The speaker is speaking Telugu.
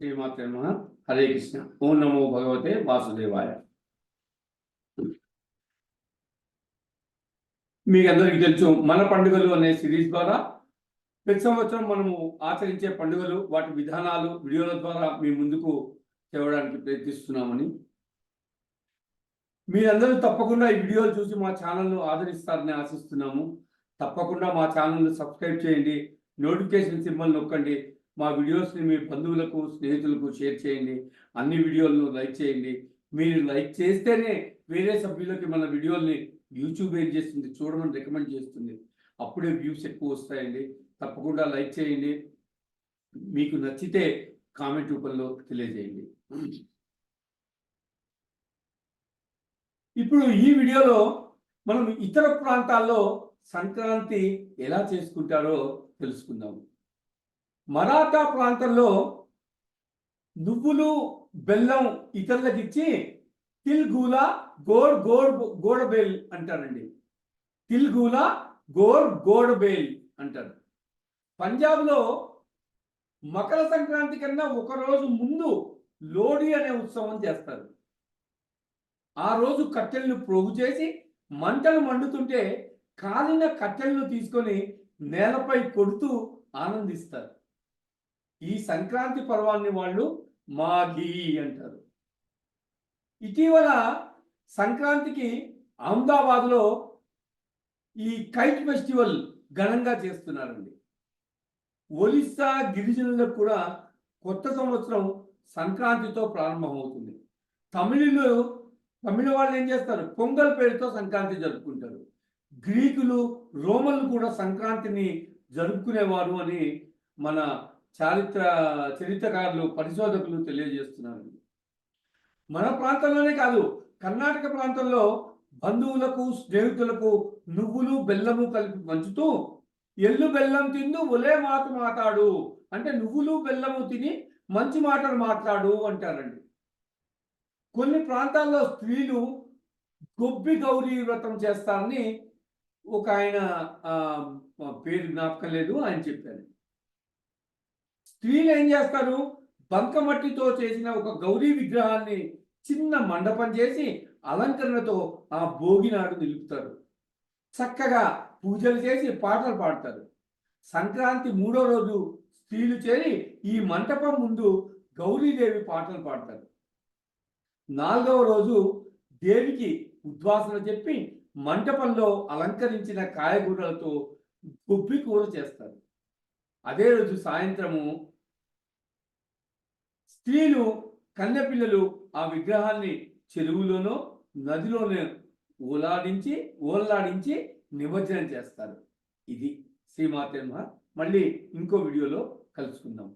శ్రీమాత్రే హరే కృష్ణ. ఓం నమో భగవతే వాసుదేవాయ. మీకు అందరికీ తెలుసు మన పండుగలు అనే సిరీస్ ద్వారా ప్రతి సంవత్సరం మనము ఆచరించే పండుగలు వాటి విధానాలు వీడియోల ద్వారా మీ ముందుకు తేవడానికి ప్రయత్నిస్తున్నామని. మీరందరూ తప్పకుండా ఈ వీడియోలు చూసి మా ఛానల్ను ఆదరిస్తారని ఆశిస్తున్నాము. తప్పకుండా మా ఛానల్ను సబ్స్క్రైబ్ చేయండి నోటిఫికేషన్ సింబల్ నొక్కండి మా వీడియోస్ని మీ బంధువులకు స్నేహితులకు షేర్ చేయండి. అన్ని వీడియోలను లైక్ చేయండి. మీరు లైక్ చేస్తేనే వేరే సభ్యులకి మన వీడియోల్ని యూట్యూబ్ ఏం చేస్తుంది? చూడమని రికమెండ్ చేస్తుంది. అప్పుడే వ్యూస్ ఎక్కువ వస్తాయండి. తప్పకుండా లైక్ చేయండి. మీకు నచ్చితే కామెంట్ రూపంలో తెలియజేయండి. ఇప్పుడు ఈ వీడియోలో మనం ఇతర ప్రాంతాల్లో సంక్రాంతి ఎలా చేసుకుంటారో తెలుసుకుందాము మరాఠా ప్రాంతంలో నువ్వులు బెల్లం ఇతరులకు ఇచ్చి తిల్గూల గోడ్ గోడ్ గోడబేల్ అంటారండి. తిల్గూల గోడ్ గోడబేల్ అంటారు. పంజాబ్లో మకర సంక్రాంతి కన్నా ఒకరోజు ముందు లోడి అనే ఉత్సవం చేస్తారు. ఆ రోజు కట్టెలను ప్రోగు చేసి మంటలు మండుతుంటే కాలిన కట్టెలను తీసుకొని నేలపై కొడుతూ ఆనందిస్తారు. ఈ సంక్రాంతి పర్వాన్ని వాళ్ళు మాఘీ అంటారు. ఇటీవల సంక్రాంతికి అహ్మదాబాద్లో ఈ కైట్ ఫెస్టివల్ ఘనంగా చేస్తున్నారండి. ఒలిస్సా గిరిజనులకు కూడా కొత్త సంవత్సరం సంక్రాంతితో ప్రారంభమవుతుంది. తమిళులు తమిళ వాళ్ళు ఏం చేస్తారు? పొంగల్ పేరుతో సంక్రాంతి జరుపుకుంటారు. గ్రీకులు రోమన్లు కూడా సంక్రాంతిని జరుపుకునేవారు అని మన చారిత్ర చరిత్రకారులు పరిశోధకులు తెలియజేస్తున్నారు. మన ప్రాంతంలోనే కాదు కర్ణాటక ప్రాంతంలో బంధువులకు స్నేహితులకు నువ్వులు బెల్లము కలిపి పంచుతూ ఎల్లు బెల్లం తిందు ఒలే మాట మాట్లాడు అంటే నువ్వులు బెల్లము తిని మంచి మాటలు మాట్లాడు అంటారండి. కొన్ని ప్రాంతాల్లో స్త్రీలు గొబ్బి గౌరీ వ్రతం చేస్తారని ఒక ఆయన పేరు జ్ఞాపకం లేదు ఆయన చెప్పారు. స్త్రీలు ఏం చేస్తారు? బంకమట్టితో చేసిన ఒక గౌరీ విగ్రహాన్ని చిన్న మండపం చేసి అలంకరణతో ఆ భోగి నాడు నిలుపుతారు. చక్కగా పూజలు చేసి పాటలు పాడతారు. సంక్రాంతి మూడో రోజు స్త్రీలు చేరి ఈ మంటపం ముందు గౌరీదేవి పాటలు పాడతారు. నాలుగవ రోజు దేవికి ఉద్వాసన చెప్పి మంటపంలో అలంకరించిన కాయగూరలతో గుబ్బి కూర చేస్తారు. అదే రోజు సాయంత్రము స్త్రీలు కన్నెపిల్లలు ఆ విగ్రహాన్ని చెరువులోనో నదిలోనే ఓలాడించి ఓలాడించి నిమజ్జనం చేస్తారు. ఇది శ్రీమాతే మళ్ళీ ఇంకో వీడియోలో కలుసుకుందాం.